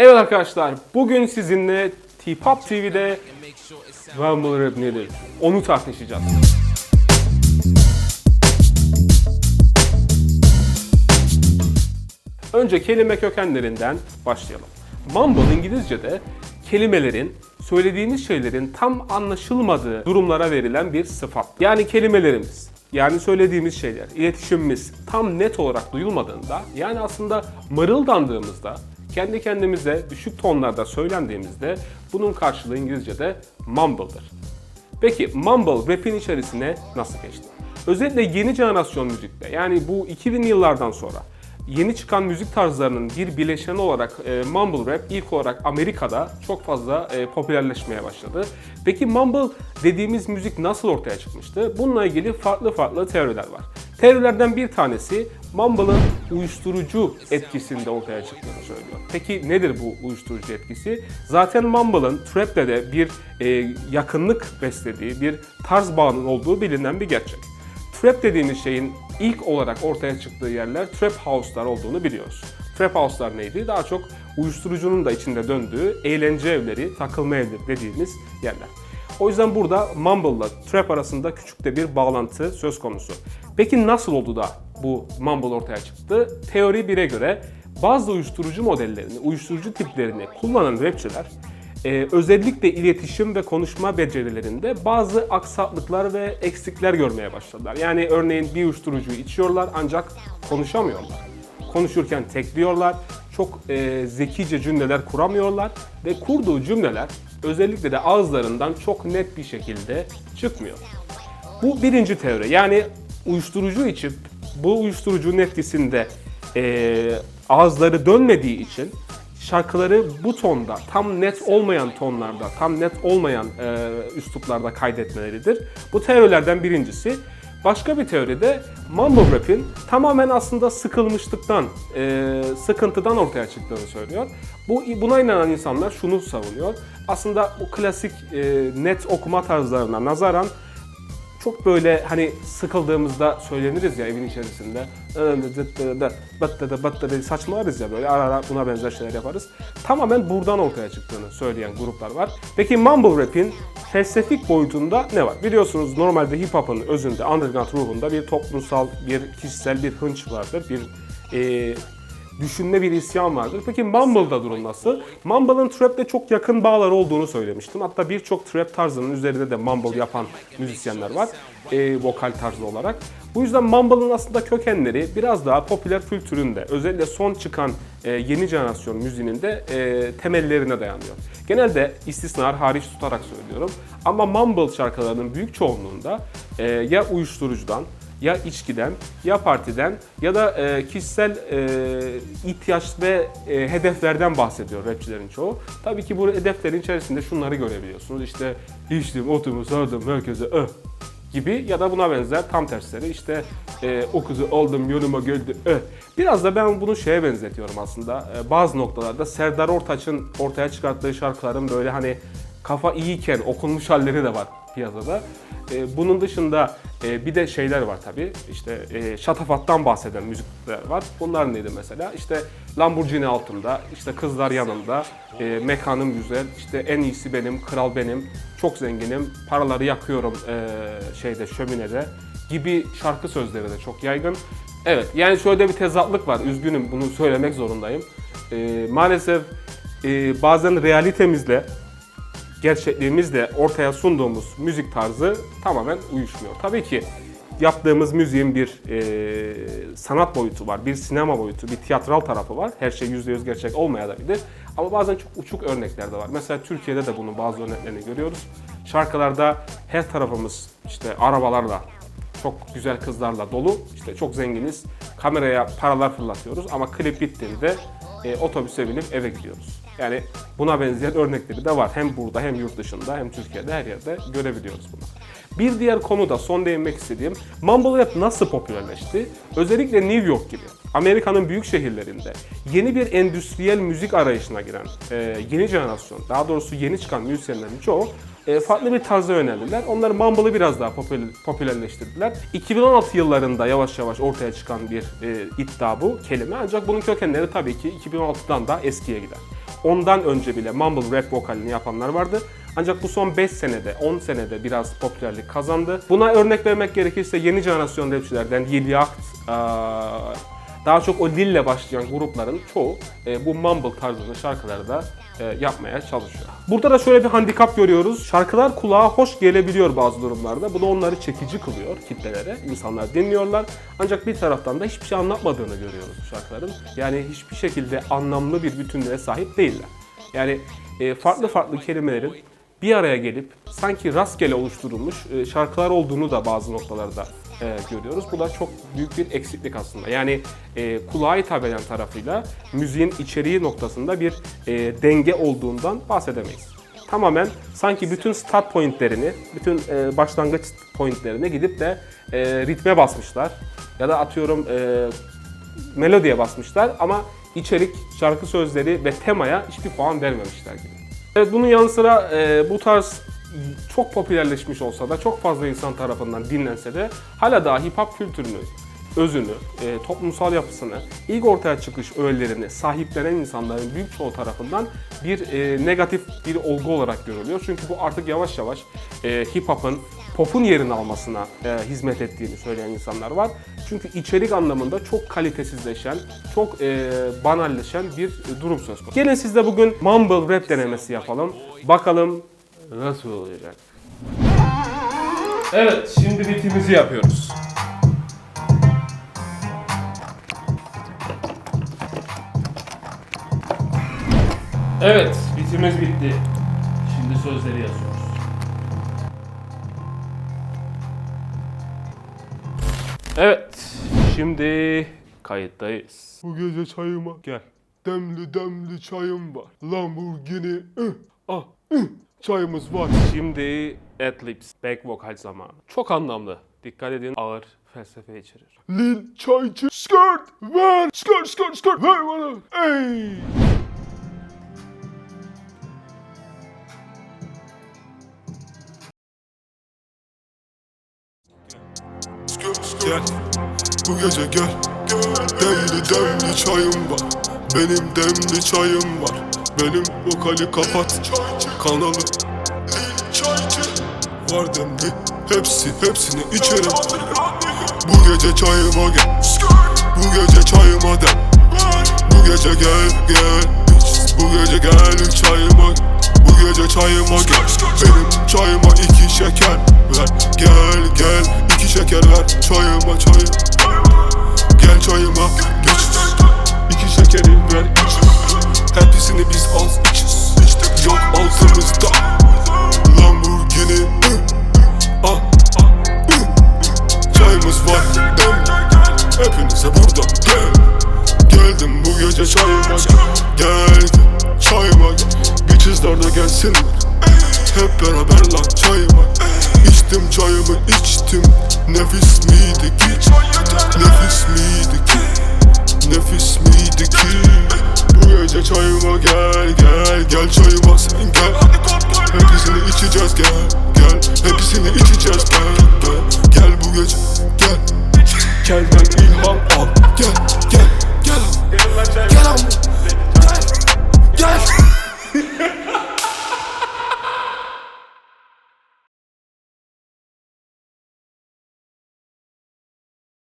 Evet arkadaşlar, bugün sizinle T-Pop TV'de Rumble Rap nedir? Onu tartışacağız. Önce kelime kökenlerinden başlayalım. Mumble İngilizce'de kelimelerin, söylediğimiz şeylerin tam anlaşılmadığı durumlara verilen bir sıfat. Yani kelimelerimiz, yani söylediğimiz şeyler, iletişimimiz tam net olarak duyulmadığında, yani aslında mırıldandığımızda, kendi kendimize düşük tonlarda söylendiğimizde bunun karşılığı İngilizce'de mumble'dır. Peki mumble rap'in içerisine nasıl geçti? Özellikle yeni jenerasyon müzikte yani bu 2000 yıllardan sonra yeni çıkan müzik tarzlarının bir bileşeni olarak e, mumble rap ilk olarak Amerika'da çok fazla e, popülerleşmeye başladı. Peki mumble dediğimiz müzik nasıl ortaya çıkmıştı? Bununla ilgili farklı farklı teoriler var. Teorilerden bir tanesi mumble'ın uyuşturucu etkisinde ortaya çıktığını söylüyor. Peki nedir bu uyuşturucu etkisi? Zaten mumble'ın trap'le de bir e, yakınlık beslediği, bir tarz bağının olduğu bilinen bir gerçek. Trap dediğimiz şeyin ilk olarak ortaya çıktığı yerler trap house'lar olduğunu biliyoruz. Trap house'lar neydi? Daha çok uyuşturucunun da içinde döndüğü eğlence evleri, takılma evleri dediğimiz yerler. O yüzden burada Mumble'la Trap arasında küçük de bir bağlantı söz konusu. Peki nasıl oldu da bu Mumble ortaya çıktı? Teori 1'e göre bazı uyuşturucu modellerini, uyuşturucu tiplerini kullanan rapçiler ee, özellikle iletişim ve konuşma becerilerinde bazı aksaklıklar ve eksikler görmeye başladılar. Yani örneğin bir uyuşturucuyu içiyorlar ancak konuşamıyorlar. Konuşurken tekliyorlar, çok e, zekice cümleler kuramıyorlar ve kurduğu cümleler özellikle de ağızlarından çok net bir şekilde çıkmıyor. Bu birinci teori. Yani uyuşturucu içip bu uyuşturucunun etkisinde e, ağızları dönmediği için şarkıları bu tonda, tam net olmayan tonlarda, tam net olmayan e, üsluplarda kaydetmeleridir. Bu teorilerden birincisi. Başka bir teori de mumble rap'in tamamen aslında sıkılmışlıktan, e, sıkıntıdan ortaya çıktığını söylüyor. Bu buna inanan insanlar şunu savunuyor. Aslında bu klasik e, net okuma tarzlarına nazaran çok böyle hani sıkıldığımızda söyleniriz ya evin içerisinde. Batta da batta da saçmalarız ya böyle ara ara buna benzer şeyler yaparız. Tamamen buradan ortaya çıktığını söyleyen gruplar var. Peki mumble rap'in felsefik boyutunda ne var? Biliyorsunuz normalde hip hop'un özünde, underground ruhunda bir toplumsal, bir kişisel bir hınç vardır. Bir e, düşünme bir isyan vardır. Peki Mumble'da durum nasıl? Mumble'ın trap'le çok yakın bağlar olduğunu söylemiştim. Hatta birçok trap tarzının üzerinde de mumble yapan müzisyenler var. E, vokal tarzı olarak. Bu yüzden Mumble'ın aslında kökenleri biraz daha popüler kültüründe, özellikle son çıkan e, yeni jenerasyon müziğinin de e, temellerine dayanıyor. Genelde istisnalar hariç tutarak söylüyorum. Ama Mumble şarkılarının büyük çoğunluğunda e, ya uyuşturucudan, ya içkiden, ya partiden ya da e, kişisel e, ihtiyaç ve e, hedeflerden bahsediyor rapçilerin çoğu. Tabii ki bu hedeflerin içerisinde şunları görebiliyorsunuz. İşte içtim, otumu, sardım, herkese öh gibi ya da buna benzer tam tersleri işte e, o kızı aldım yoluma geldi öh. Biraz da ben bunu şeye benzetiyorum aslında. E, bazı noktalarda Serdar Ortaç'ın ortaya çıkarttığı şarkıların böyle hani kafa iyiyken okunmuş halleri de var piyasada. E, bunun dışında e, bir de şeyler var tabii. İşte e, şatafattan bahseden müzikler var. Bunlar neydi mesela? İşte Lamborghini altında, işte kızlar yanında, e, mekanım güzel, işte en iyisi benim, kral benim, çok zenginim, paraları yakıyorum e, şeyde şöminede gibi şarkı sözleri de çok yaygın. Evet yani şöyle bir tezatlık var. Üzgünüm bunu söylemek zorundayım. E, maalesef e, bazen realitemizle gerçekliğimizle ortaya sunduğumuz müzik tarzı tamamen uyuşmuyor. Tabii ki yaptığımız müziğin bir e, sanat boyutu var, bir sinema boyutu, bir tiyatral tarafı var. Her şey %100 gerçek olmayabilir. Ama bazen çok uçuk örnekler de var. Mesela Türkiye'de de bunun bazı örneklerini görüyoruz. Şarkılarda her tarafımız işte arabalarla, çok güzel kızlarla dolu, işte çok zenginiz, kameraya paralar fırlatıyoruz ama klip bittiğinde e, otobüse binip eve gidiyoruz. Yani buna benzeyen örnekleri de var. Hem burada hem yurt dışında hem Türkiye'de her yerde görebiliyoruz bunu. Bir diğer konu da son değinmek istediğim Mumble Rap nasıl popülerleşti? Özellikle New York gibi Amerika'nın büyük şehirlerinde yeni bir endüstriyel müzik arayışına giren e, yeni jenerasyon, daha doğrusu yeni çıkan müzisyenlerin çoğu farklı bir tarza yöneldiler. Onlar Mumble'ı biraz daha popüler, popülerleştirdiler. 2016 yıllarında yavaş yavaş ortaya çıkan bir e, iddia bu kelime ancak bunun kökenleri tabii ki 2016'dan da eskiye gider. ondan önce bile mumble rap vokalini yapanlar vardı. Ancak bu son 5 senede, 10 senede biraz popülerlik kazandı. Buna örnek vermek gerekirse yeni jenerasyon rapçilerden Yacht, eee, daha çok o dille başlayan grupların çoğu e, bu mumble tarzında şarkıları da e, yapmaya çalışıyor. Burada da şöyle bir handikap görüyoruz. Şarkılar kulağa hoş gelebiliyor bazı durumlarda. Bu da onları çekici kılıyor kitlelere. İnsanlar dinliyorlar. Ancak bir taraftan da hiçbir şey anlatmadığını görüyoruz bu şarkıların. Yani hiçbir şekilde anlamlı bir bütünlüğe sahip değiller. Yani e, farklı farklı kelimelerin bir araya gelip sanki rastgele oluşturulmuş e, şarkılar olduğunu da bazı noktalarda e, görüyoruz. Bu da çok büyük bir eksiklik aslında. Yani e, kulağa hitap eden tarafıyla müziğin içeriği noktasında bir e, denge olduğundan bahsedemeyiz. Tamamen sanki bütün start pointlerini, bütün e, başlangıç pointlerine gidip de e, ritme basmışlar. Ya da atıyorum e, melodiye basmışlar ama içerik, şarkı sözleri ve temaya hiçbir puan vermemişler gibi. Evet bunun yanı sıra e, bu tarz çok popülerleşmiş olsa da çok fazla insan tarafından dinlense de hala daha hip hop kültürünü, özünü, e, toplumsal yapısını, ilk ortaya çıkış öğelerini sahiplenen insanların büyük çoğu tarafından bir e, negatif bir olgu olarak görülüyor. Çünkü bu artık yavaş yavaş e, hip hop'un pop'un yerini almasına e, hizmet ettiğini söyleyen insanlar var. Çünkü içerik anlamında çok kalitesizleşen, çok e, banalleşen bir durum söz konusu. Gelin siz de bugün mumble rap denemesi yapalım. Bakalım nasıl olacak. Evet, şimdi bitimizi yapıyoruz. Evet, bitimiz bitti. Şimdi sözleri yazıyoruz. Evet, şimdi kayıttayız. Bu gece çayıma Gel. demli demli çayım var. Lamborghini ah, çayımız var. Şimdi adlibs, back vokal zamanı. Çok anlamlı. Dikkat edin, ağır felsefe içerir. Lil çaycı skirt ver skirt skirt skirt ver bana. Ey. Gel, bu gece gel. Demli demli çayım var. Benim demli çayım var. Benim vokali kapat. Kanalı. Var demli. Hepsi, hepsini içerim. Bu gece çayıma gel. Bu gece çayıma de. Bu gece gel gel. Bu gece gel çayıma. Bu gece çayıma gel. içtim Nefis miydi ki? Nefis miydi ki? Nefis miydi ki? Bu gece çayıma gel gel Gel çayıma sen gel Hepsini içeceğiz gel gel Hepsini içeceğiz gel gel Gel bu gece gel